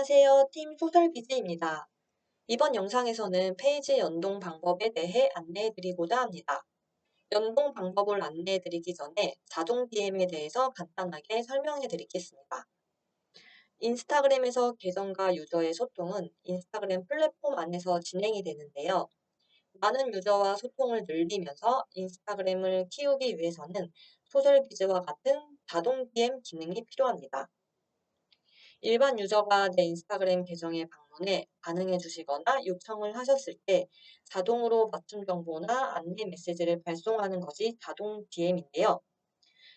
안녕하세요. 팀 소설비즈입니다. 이번 영상에서는 페이지 연동 방법에 대해 안내해드리고자 합니다. 연동 방법을 안내해드리기 전에 자동 DM에 대해서 간단하게 설명해드리겠습니다. 인스타그램에서 계정과 유저의 소통은 인스타그램 플랫폼 안에서 진행이 되는데요. 많은 유저와 소통을 늘리면서 인스타그램을 키우기 위해서는 소셜비즈와 같은 자동 DM 기능이 필요합니다. 일반 유저가 내 인스타그램 계정에 방문해 반응해 주시거나 요청을 하셨을 때 자동으로 맞춤 정보나 안내 메시지를 발송하는 것이 자동 DM인데요.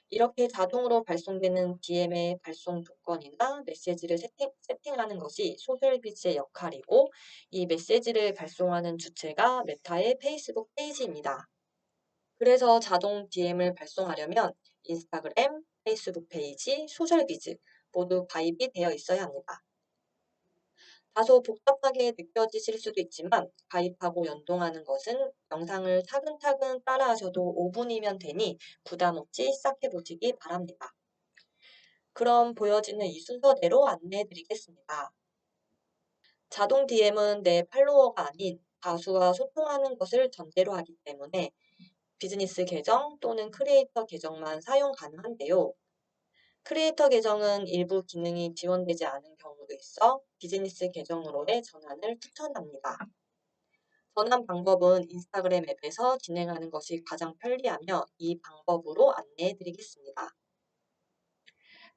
이렇게 자동으로 발송되는 DM의 발송 조건이나 메시지를 세팅, 세팅하는 것이 소셜비즈의 역할이고 이 메시지를 발송하는 주체가 메타의 페이스북 페이지입니다. 그래서 자동 DM을 발송하려면 인스타그램, 페이스북 페이지, 소셜비즈 모두 가입이 되어 있어야 합니다. 다소 복잡하게 느껴지실 수도 있지만 가입하고 연동하는 것은 영상을 차근차근 따라하셔도 5분이면 되니 부담 없이 시작해 보시기 바랍니다. 그럼 보여지는 이 순서대로 안내해 드리겠습니다. 자동 DM은 내 팔로워가 아닌 다수와 소통하는 것을 전제로 하기 때문에 비즈니스 계정 또는 크리에이터 계정만 사용 가능한데요. 크리에이터 계정은 일부 기능이 지원되지 않은 경우도 있어 비즈니스 계정으로의 전환을 추천합니다. 전환 방법은 인스타그램 앱에서 진행하는 것이 가장 편리하며 이 방법으로 안내해 드리겠습니다.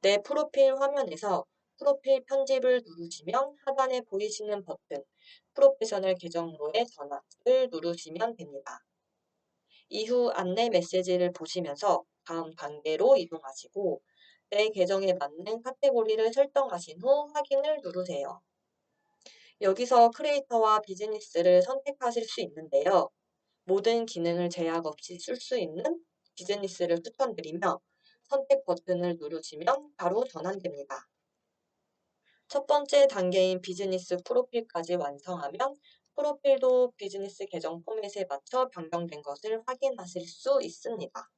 내 프로필 화면에서 프로필 편집을 누르시면 하단에 보이시는 버튼 프로페셔널 계정으로의 전환을 누르시면 됩니다. 이후 안내 메시지를 보시면서 다음 단계로 이동하시고 내 계정에 맞는 카테고리를 설정하신 후 확인을 누르세요. 여기서 크리에이터와 비즈니스를 선택하실 수 있는데요. 모든 기능을 제약 없이 쓸 수 있는 비즈니스를 추천드리며 선택 버튼을 누르시면 바로 전환됩니다. 첫 번째 단계인 비즈니스 프로필까지 완성하면 프로필도 비즈니스 계정 포맷에 맞춰 변경된 것을 확인하실 수 있습니다.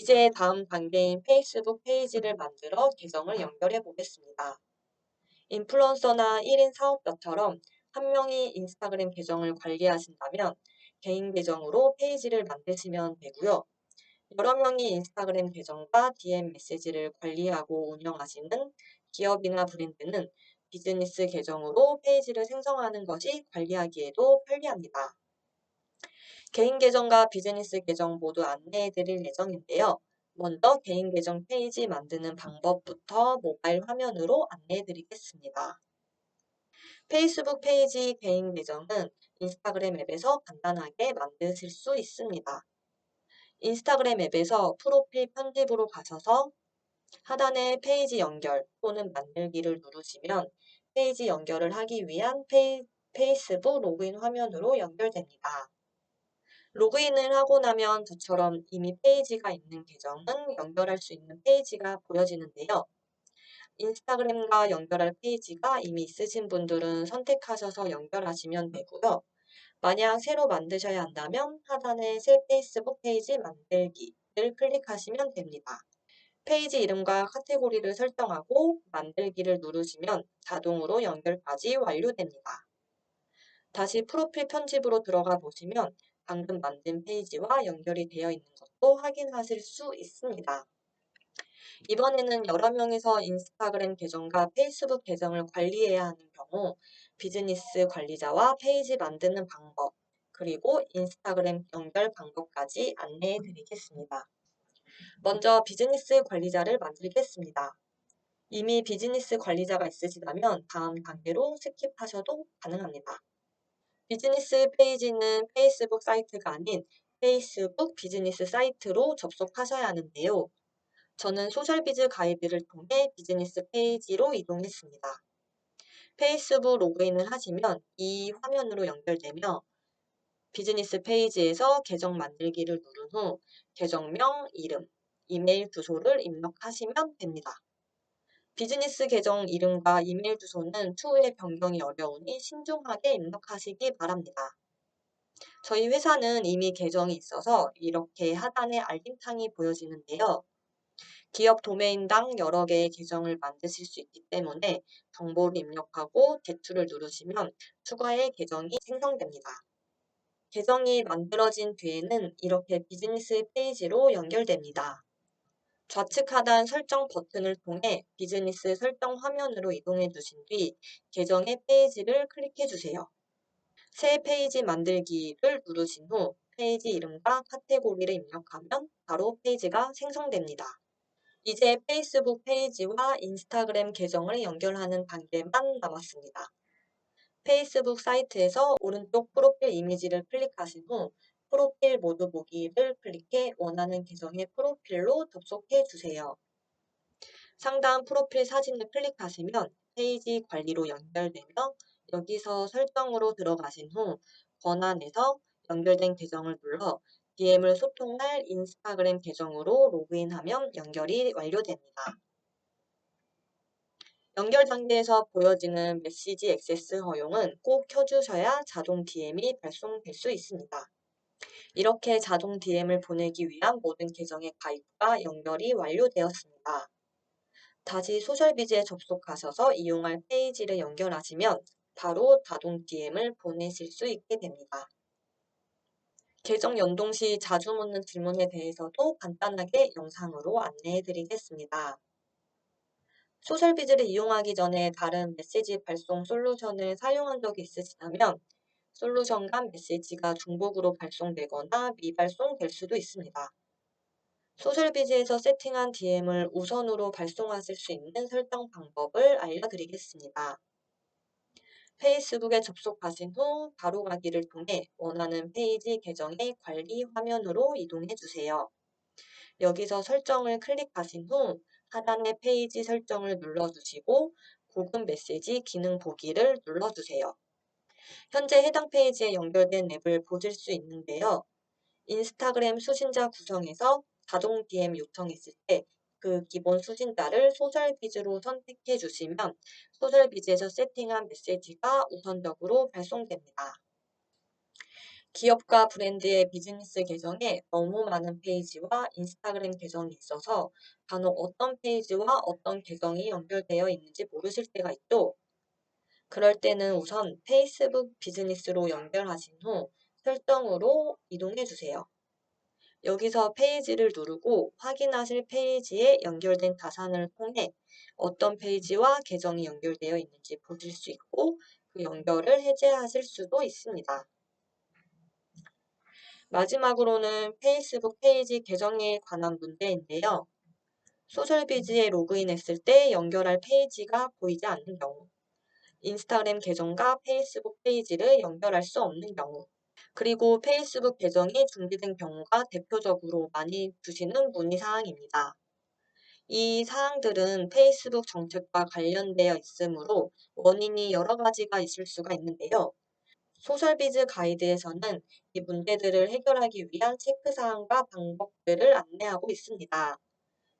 이제 다음 단계인 페이스북 페이지를 만들어 계정을 연결해 보겠습니다. 인플루언서나 1인 사업자처럼 한 명이 인스타그램 계정을 관리하신다면 개인 계정으로 페이지를 만드시면 되고요. 여러 명이 인스타그램 계정과 DM 메시지를 관리하고 운영하시는 기업이나 브랜드는 비즈니스 계정으로 페이지를 생성하는 것이 관리하기에도 편리합니다. 개인 계정과 비즈니스 계정 모두 안내해 드릴 예정인데요. 먼저 개인 계정 페이지 만드는 방법부터 모바일 화면으로 안내해 드리겠습니다. 페이스북 페이지 개인 계정은 인스타그램 앱에서 간단하게 만드실 수 있습니다. 인스타그램 앱에서 프로필 편집으로 가셔서 하단에 페이지 연결 또는 만들기를 누르시면 페이지 연결을 하기 위한 페이, 페이스북 로그인 화면으로 연결됩니다. 로그인을 하고 나면 저처럼 이미 페이지가 있는 계정은 연결할 수 있는 페이지가 보여지는데요. 인스타그램과 연결할 페이지가 이미 있으신 분들은 선택하셔서 연결하시면 되고요. 만약 새로 만드셔야 한다면 하단에 새 페이스북 페이지 만들기를 클릭하시면 됩니다. 페이지 이름과 카테고리를 설정하고 만들기를 누르시면 자동으로 연결까지 완료됩니다. 다시 프로필 편집으로 들어가 보시면 방금 만든 페이지와 연결이 되어 있는 것도 확인하실 수 있습니다. 이번에는 여러 명이서 인스타그램 계정과 페이스북 계정을 관리해야 하는 경우 비즈니스 관리자와 페이지 만드는 방법, 그리고 인스타그램 연결 방법까지 안내해 드리겠습니다. 먼저 비즈니스 관리자를 만들겠습니다. 이미 비즈니스 관리자가 있으시다면 다음 단계로 스킵하셔도 가능합니다. 비즈니스 페이지는 페이스북 사이트가 아닌 페이스북 비즈니스 사이트로 접속하셔야 하는데요. 저는 소셜비즈 가이드를 통해 비즈니스 페이지로 이동했습니다. 페이스북 로그인을 하시면 이 화면으로 연결되며 비즈니스 페이지에서 계정 만들기를 누른 후 계정명, 이름, 이메일 주소를 입력하시면 됩니다. 비즈니스 계정 이름과 이메일 주소는 추후에 변경이 어려우니 신중하게 입력하시기 바랍니다. 저희 회사는 이미 계정이 있어서 이렇게 하단에 알림창이 보여지는데요. 기업 도메인당 여러 개의 계정을 만드실 수 있기 때문에 정보를 입력하고 제출을 누르시면 추가의 계정이 생성됩니다. 계정이 만들어진 뒤에는 이렇게 비즈니스 페이지로 연결됩니다. 좌측 하단 설정 버튼을 통해 비즈니스 설정 화면으로 이동해 주신 뒤 계정의 페이지를 클릭해 주세요. 새 페이지 만들기를 누르신 후 페이지 이름과 카테고리를 입력하면 바로 페이지가 생성됩니다. 이제 페이스북 페이지와 인스타그램 계정을 연결하는 단계만 남았습니다. 페이스북 사이트에서 오른쪽 프로필 이미지를 클릭하신 후 프로필 모두 보기를 클릭해 원하는 계정의 프로필로 접속해 주세요. 상단 프로필 사진을 클릭하시면 페이지 관리로 연결되며 여기서 설정으로 들어가신 후 권한에서 연결된 계정을 눌러 DM을 소통할 인스타그램 계정으로 로그인하면 연결이 완료됩니다. 연결 단계에서 보여지는 메시지 액세스 허용은 꼭 켜주셔야 자동 DM이 발송될 수 있습니다. 이렇게 자동 DM을 보내기 위한 모든 계정의 가입과 연결이 완료되었습니다. 다시 소셜비즈에 접속하셔서 이용할 페이지를 연결하시면 바로 자동 DM을 보내실 수 있게 됩니다. 계정 연동 시 자주 묻는 질문에 대해서도 간단하게 영상으로 안내해 드리겠습니다. 소셜비즈를 이용하기 전에 다른 메시지 발송 솔루션을 사용한 적이 있으시다면 솔루션 간 메시지가 중복으로 발송되거나 미발송될 수도 있습니다. 소셜비즈에서 세팅한 DM을 우선으로 발송하실 수 있는 설정 방법을 알려드리겠습니다. 페이스북에 접속하신 후 바로가기를 통해 원하는 페이지 계정의 관리 화면으로 이동해 주세요. 여기서 설정을 클릭하신 후 하단의 페이지 설정을 눌러주시고 고급 메시지 기능 보기를 눌러주세요. 현재 해당 페이지에 연결된 앱을 보실 수 있는데요. 인스타그램 수신자 구성에서 자동 DM 요청했을 때 그 기본 수신자를 소셜비즈로 선택해 주시면 소셜비즈에서 세팅한 메시지가 우선적으로 발송됩니다. 기업과 브랜드의 비즈니스 계정에 너무 많은 페이지와 인스타그램 계정이 있어서 간혹 어떤 페이지와 어떤 계정이 연결되어 있는지 모르실 때가 있죠. 그럴 때는 우선 페이스북 비즈니스로 연결하신 후 설정으로 이동해 주세요. 여기서 페이지를 누르고 확인하실 페이지에 연결된 자산을 통해 어떤 페이지와 계정이 연결되어 있는지 보실 수 있고 그 연결을 해제하실 수도 있습니다. 마지막으로는 페이스북 페이지 계정에 관한 문제인데요. 소셜비즈에 로그인했을 때 연결할 페이지가 보이지 않는 경우 인스타그램 계정과 페이스북 페이지를 연결할 수 없는 경우, 그리고 페이스북 계정이 중지된 경우가 대표적으로 많이 주시는 문의사항입니다. 이 사항들은 페이스북 정책과 관련되어 있으므로 원인이 여러 가지가 있을 수가 있는데요. 소셜비즈 가이드에서는 이 문제들을 해결하기 위한 체크사항과 방법들을 안내하고 있습니다.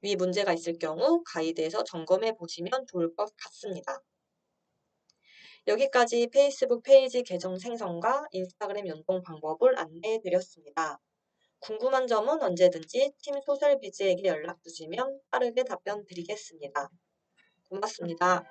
위 문제가 있을 경우 가이드에서 점검해 보시면 좋을 것 같습니다. 여기까지 페이스북 페이지 계정 생성과 인스타그램 연동 방법을 안내해 드렸습니다. 궁금한 점은 언제든지 팀 소셜비즈에게 연락 주시면 빠르게 답변 드리겠습니다. 고맙습니다.